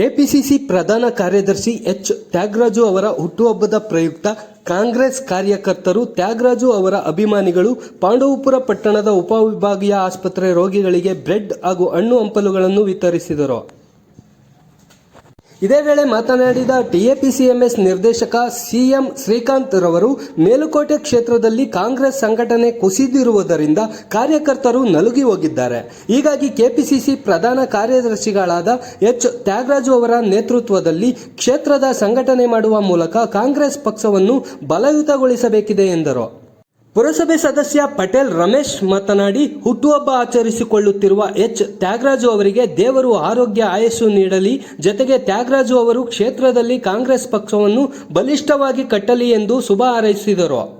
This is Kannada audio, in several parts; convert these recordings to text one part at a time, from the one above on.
ಕೆಪಿಸಿಸಿ ಪ್ರಧಾನ ಕಾರ್ಯದರ್ಶಿ ಎಚ್. ತ್ಯಾಗರಾಜು ಅವರ ಹುಟ್ಟುಹಬ್ಬದ ಪ್ರಯುಕ್ತ ಕಾಂಗ್ರೆಸ್ ಕಾರ್ಯಕರ್ತರು ತ್ಯಾಗರಾಜು ಅವರ ಅಭಿಮಾನಿಗಳು ಪಾಂಡವಪುರ ಪಟ್ಟಣದ ಉಪವಿಭಾಗೀಯ ಆಸ್ಪತ್ರೆ ರೋಗಿಗಳಿಗೆ ಬ್ರೆಡ್ ಹಾಗೂ ಹಣ್ಣು ಹಂಪಲುಗಳನ್ನು ವಿತರಿಸಿದರು. ಇದೇ ವೇಳೆ ಮಾತನಾಡಿದ ಟಿಎಪಿಸಿಎಂಎಸ್ ನಿರ್ದೇಶಕ ಸಿಎಂ ಶ್ರೀಕಾಂತ್ ರವರು, ಮೇಲುಕೋಟೆ ಕ್ಷೇತ್ರದಲ್ಲಿ ಕಾಂಗ್ರೆಸ್ ಸಂಘಟನೆ ಕುಸಿದಿರುವುದರಿಂದ ಕಾರ್ಯಕರ್ತರು ನಲುಗಿ ಹೋಗಿದ್ದಾರೆ. ಹೀಗಾಗಿ ಕೆಪಿಸಿಸಿ ಪ್ರಧಾನ ಕಾರ್ಯದರ್ಶಿಗಳಾದ ಎಚ್. ತ್ಯಾಗರಾಜು ಅವರ ನೇತೃತ್ವದಲ್ಲಿ ಕ್ಷೇತ್ರದ ಸಂಘಟನೆ ಮಾಡುವ ಮೂಲಕ ಕಾಂಗ್ರೆಸ್ ಪಕ್ಷವನ್ನು ಬಲಯುತಗೊಳಿಸಬೇಕಿದೆ ಎಂದರು. ಪುರಸಭೆ ಸದಸ್ಯ ಪಟೇಲ್ ರಮೇಶ್ ಮಾತನಾಡಿ, ಹುಟ್ಟುಹಬ್ಬ ಆಚರಿಸಿಕೊಳ್ಳುತ್ತಿರುವ ಎಚ್. ತ್ಯಾಗರಾಜು ಅವರಿಗೆ ದೇವರು ಆರೋಗ್ಯ ಆಯಸ್ಸು ನೀಡಲಿ, ಜತೆಗೆ ತ್ಯಾಗರಾಜು ಅವರು ಕ್ಷೇತ್ರದಲ್ಲಿ ಕಾಂಗ್ರೆಸ್ ಪಕ್ಷವನ್ನು ಬಲಿಷ್ಠವಾಗಿ ಕಟ್ಟಲಿ ಎಂದು ಶುಭ ಹಾರೈಸಿದರು.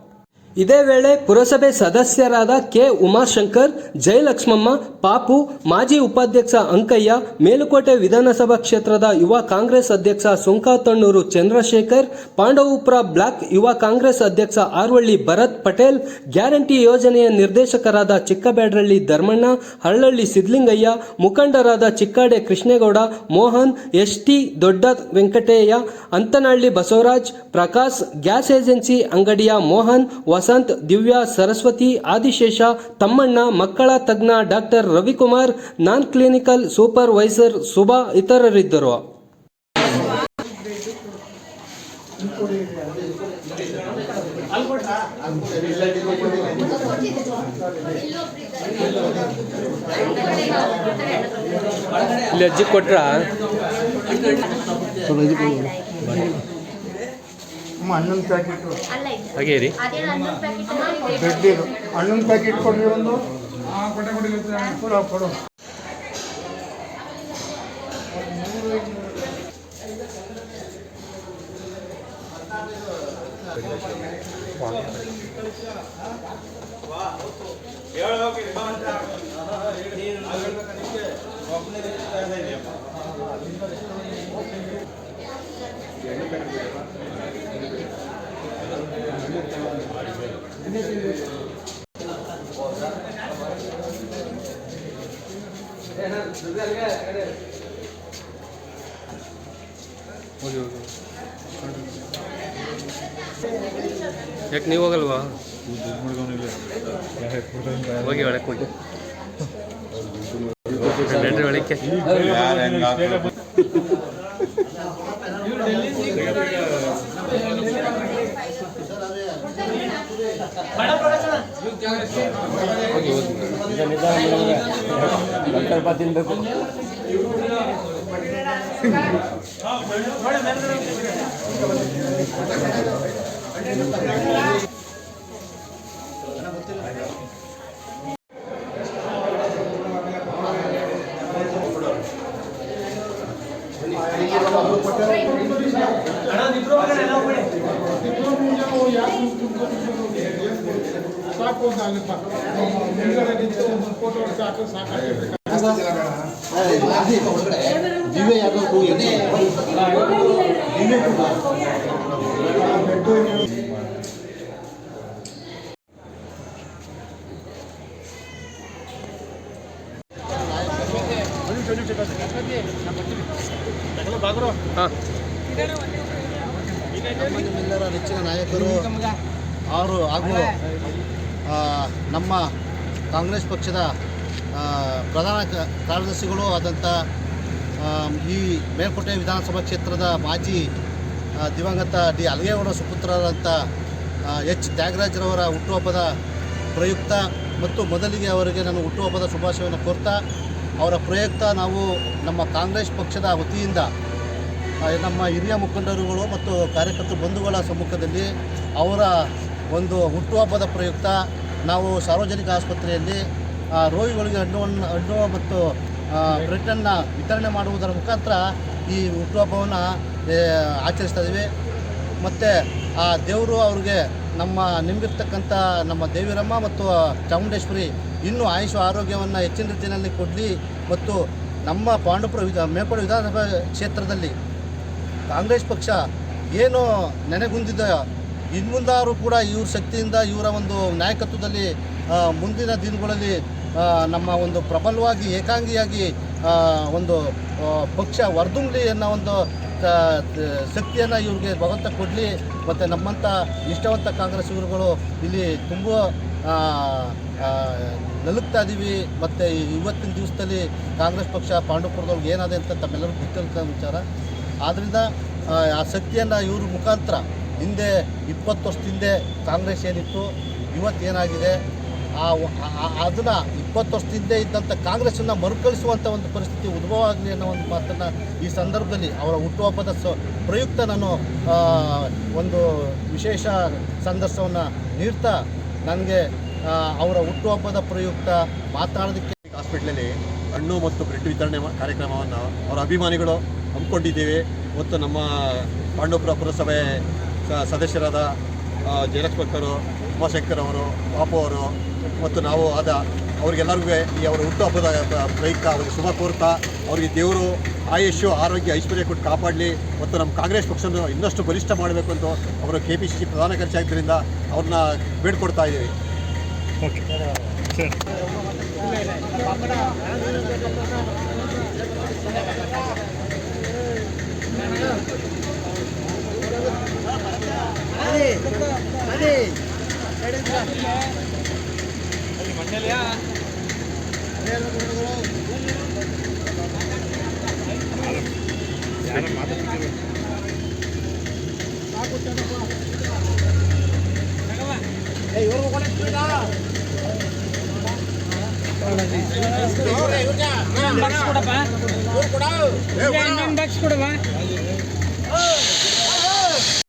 ಇದೇ ವೇಳೆ ಪುರಸಭೆ ಸದಸ್ಯರಾದ ಕೆ. ಉಮಾಶಂಕರ್, ಜಯಲಕ್ಷ್ಮಮ್ಮ, ಪಾಪು, ಮಾಜಿ ಉಪಾಧ್ಯಕ್ಷ ಅಂಕಯ್ಯ, ಮೇಲುಕೋಟೆ ವಿಧಾನಸಭಾ ಕ್ಷೇತ್ರದ ಯುವ ಕಾಂಗ್ರೆಸ್ ಅಧ್ಯಕ್ಷ ಸುಂಕಾತಣ್ಣೂರು ಚಂದ್ರಶೇಖರ್, ಪಾಂಡವಪುರ ಬ್ಲಾಕ್ ಯುವ ಕಾಂಗ್ರೆಸ್ ಅಧ್ಯಕ್ಷ ಆರ್ವಳ್ಳಿ ಭರತ್ ಪಟೇಲ್, ಗ್ಯಾರಂಟಿ ಯೋಜನೆಯ ನಿರ್ದೇಶಕರಾದ ಚಿಕ್ಕಬೇಡ್ರಳ್ಳಿ ಧರ್ಮಣ್ಣ, ಹಳ್ಳಳ್ಳಿ ಸಿದ್ಲಿಂಗಯ್ಯ, ಮುಖಂಡರಾದ Chikkade Krishnegowda, Mohan S T Dodda Venkateya, Anthanahalli Basavaraj, Prakash, gas agency ಅಂಗಡಿಯ ಮೋಹನ್ ವಸಂತ್, ದಿವ್ಯಾ, ಸರಸ್ವತಿ, ಆದಿಶೇಷ, ತಮ್ಮಣ್ಣ, ಮಕ್ಕಳ ತಜ್ಞ doctor Ravikumar, non clinical supervisor Subha ಇತರರಿದ್ದರು. ಇಲ್ಲಿ ಅಜ್ಜಿ ಕೊಟ್ರ? ಅಮ್ಮ ಹನ್ನೊಂದು ಪ್ಯಾಕೆಟು ಅಲ್ಲ ಇದು ಹಾಗೆ ರೀ ಅದೇನು ಹನ್ನೊಂದು ಪ್ಯಾಕೆಟ್ ಕೊಡ್ರಿ ಒಂದು ಕೊಡು ಕೊಡು ಯಾಕೆ ನೀವು ಹೋಗಲ್ವಾ? ಹೋಗಿ ಒಳಕ್ಕೆ. ಹೋಗಿ ಒಳಕ್ಕೆ ಡಾಕ್ಟರ್ ಬಾ ತಿನ್ಬೇಕು ಅಣ್ಣ ನಿಬ್ರೋ ಎಲ್ಲ ಹೋಗ್ಬೇಡಿ ನಿಬ್ರೋ ಯಾಕೆ ಸಾಕು ಅಂತ ಅಲ್ಲಪ್ಪ ಮುಂದ್ಗಡೆ ನಿಂತು ಒಂದು ಫೋಟೋ ಸಾಕು ಸಾಕಾಗಿರ್ಬೇಕು ನಮ್ಮ ನಿಮ್ಮೆಲ್ಲರ ನೆಚ್ಚಿನ ನಾಯಕರು ಅವರು ಹಾಗೂ ನಮ್ಮ ಕಾಂಗ್ರೆಸ್ ಪಕ್ಷದ ಪ್ರಧಾನ ಕಾರ್ಯದರ್ಶಿಗಳು ಆದಂಥ ಈ ಮೇಲ್ಕೋಟೆ ವಿಧಾನಸಭಾ ಕ್ಷೇತ್ರದ ಮಾಜಿ ದಿವಂಗತ ಡಿ ಅಲಗೇಗೌಡ ಸುಪುತ್ರರಂಥ ಎಚ್ ತ್ಯಾಗರಾಜ್ರವರ ಹುಟ್ಟುಹಬ್ಬದ ಪ್ರಯುಕ್ತ ಮತ್ತು ಮೊದಲಿಗೆ ಅವರಿಗೆ ನಾನು ಹುಟ್ಟುಹಬ್ಬದ ಶುಭಾಶಯವನ್ನು ಕೋರ್ತಾ, ಅವರ ಪ್ರಯುಕ್ತ ನಾವು ನಮ್ಮ ಕಾಂಗ್ರೆಸ್ ಪಕ್ಷದ ವತಿಯಿಂದ ನಮ್ಮ ಹಿರಿಯ ಮುಖಂಡರುಗಳು ಮತ್ತು ಕಾರ್ಯಕರ್ತರು ಬಂಧುಗಳ ಸಮ್ಮುಖದಲ್ಲಿ ಅವರ ಒಂದು ಹುಟ್ಟುಹಬ್ಬದ ಪ್ರಯುಕ್ತ ನಾವು ಸಾರ್ವಜನಿಕ ಆಸ್ಪತ್ರೆಯಲ್ಲಿ ರೋಗಿಗಳಿಗೆ ಹಣ್ಣುವನ್ನು ಹಣ್ಣು ಮತ್ತು ಬ್ರೆಡ್ಡನ್ನು ವಿತರಣೆ ಮಾಡುವುದರ ಮುಖಾಂತರ ಈ ಹುಟ್ಟುಹಬ್ಬವನ್ನು ಆಚರಿಸ್ತಾ ಇದ್ದೀವಿ. ಮತ್ತು, ಆ, ದೇವರು ಅವ್ರಿಗೆ ನಮ್ಮ ನಿಂಬಿರ್ತಕ್ಕಂಥ ನಮ್ಮ ದೇವಿರಮ್ಮ ಮತ್ತು ಚಾಮುಂಡೇಶ್ವರಿ ಇನ್ನೂ ಆಯುಷ ಆರೋಗ್ಯವನ್ನು ಹೆಚ್ಚಿನ ರೀತಿಯಲ್ಲಿ ಕೊಡಲಿ ಮತ್ತು ನಮ್ಮ ಪಾಂಡುಪುರ ವಿಧ, ಮೇಲ್ಕೋಟೆ ವಿಧಾನಸಭಾ ಕ್ಷೇತ್ರದಲ್ಲಿ ಕಾಂಗ್ರೆಸ್ ಪಕ್ಷ ಏನು ಇನ್ಮುಂದಾರು ಕೂಡ ಇವ್ರ ಶಕ್ತಿಯಿಂದ, ಇವರ ಒಂದು ನಾಯಕತ್ವದಲ್ಲಿ ಮುಂದಿನ ದಿನಗಳಲ್ಲಿ ನಮ್ಮ ಒಂದು ಪ್ರಬಲವಾಗಿ, ಏಕಾಂಗಿಯಾಗಿ ಒಂದು ಪಕ್ಷ ವರ್ದುಂಗ್ಲಿ ಅನ್ನೋ ಒಂದು ಶಕ್ತಿಯನ್ನು ಇವ್ರಿಗೆ ಭಗವಂತ ಕೊಡಲಿ. ಮತ್ತು ನಮ್ಮಂಥ ಇಷ್ಟವಂತ ಕಾಂಗ್ರೆಸ್ ಇವರುಗಳು ಇಲ್ಲಿ ತುಂಬ ನಲುಗ್ತಾ ಇದ್ದೀವಿ ಮತ್ತು ಇವತ್ತಿನ ದಿವಸದಲ್ಲಿ ಕಾಂಗ್ರೆಸ್ ಪಕ್ಷ ಪಾಂಡುಪುರದವ್ರಿಗೆ ಏನಾದೆ ಅಂತ ತಮ್ಮೆಲ್ಲರೂ ಗೊತ್ತಿರ್ತಕ್ಕಂಥ ವಿಚಾರ. ಆದ್ದರಿಂದ ಆ ಶಕ್ತಿಯನ್ನು ಇವ್ರ ಮುಖಾಂತರ ಹಿಂದೆ ಇಪ್ಪತ್ತು ವರ್ಷದ ಹಿಂದೆ ಕಾಂಗ್ರೆಸ್ ಏನಿತ್ತು, ಇವತ್ತು ಏನಾಗಿದೆ? ಆ ಅದನ್ನು ಇಪ್ಪತ್ತು ವರ್ಷದ ಹಿಂದೆ ಇದ್ದಂಥ ಕಾಂಗ್ರೆಸ್ಸನ್ನು ಮರುಕಳಿಸುವಂಥ ಒಂದು ಪರಿಸ್ಥಿತಿ ಉದ್ಭವ ಆಗಲಿ ಅನ್ನೋ ಒಂದು ಮಾತನ್ನು ಈ ಸಂದರ್ಭದಲ್ಲಿ ಅವರ ಹುಟ್ಟುಹಬ್ಬದ ಸ ಪ್ರಯುಕ್ತ ನಾನು ಒಂದು ವಿಶೇಷ ಸಂದರ್ಶವನ್ನು ನೀಡ್ತಾ ನನಗೆ ಅವರ ಹುಟ್ಟುಹಬ್ಬದ ಪ್ರಯುಕ್ತ ಮಾತಾಡೋದಕ್ಕೆ ಹಾಸ್ಪಿಟ್ಲಲ್ಲಿ ಹಣ್ಣು ಮತ್ತು ಬ್ರೆಡ್ ವಿತರಣೆ ಕಾರ್ಯಕ್ರಮವನ್ನು ಅವರ ಅಭಿಮಾನಿಗಳು ಹಮ್ಮಿಕೊಂಡಿದ್ದೇವೆ. ಮತ್ತು ನಮ್ಮ ಪಾಂಡವಪುರ ಪುರಸಭೆ ಸದಸ್ಯರಾದ ಜಯಲಕ್ಷ್ಮಕ್ಕರು ಉಮಾಶಂಕರ್ ಅವರು ಬಾಪು ಅವರು ಮತ್ತು ನಾವು ಆದ ಅವ್ರಿಗೆಲ್ಲರಿಗೂ ಈ ಅವರ ಹುಟ್ಟುಹಬ್ಬದ ಹಬ್ಬದ ಪ್ರಯುಕ್ತ ಅವರಿಗೆ ಶುಭ ಕೋರ್ತಾ. ಅವರಿಗೆ ದೇವರು ಆಯುಷ್ಯು, ಆರೋಗ್ಯ, ಐಶ್ವರ್ಯ ಕೊಟ್ಟು ಕಾಪಾಡಲಿ ಮತ್ತು ನಮ್ಮ ಕಾಂಗ್ರೆಸ್ ಪಕ್ಷವನ್ನು ಇನ್ನಷ್ಟು ಬಲಿಷ್ಠ ಮಾಡಬೇಕು ಅಂತ ಅವರು ಕೆ ಪಿ ಸಿ ಸಿ ಪ್ರಧಾನ ಕಾರ್ಯದರ್ಶಿ ಆಗಿದ್ದರಿಂದ ಅವ್ರನ್ನ ಬೇಡ್ಕೊಡ್ತಾ ಇದ್ದೀವಿ. ಬಾಕ್ಸ್ ಕೊಡಪ್ಪ ಇನ್ನೊಂದು ಬಾಕ್ಸ್ ಕೊಡಪ್ಪ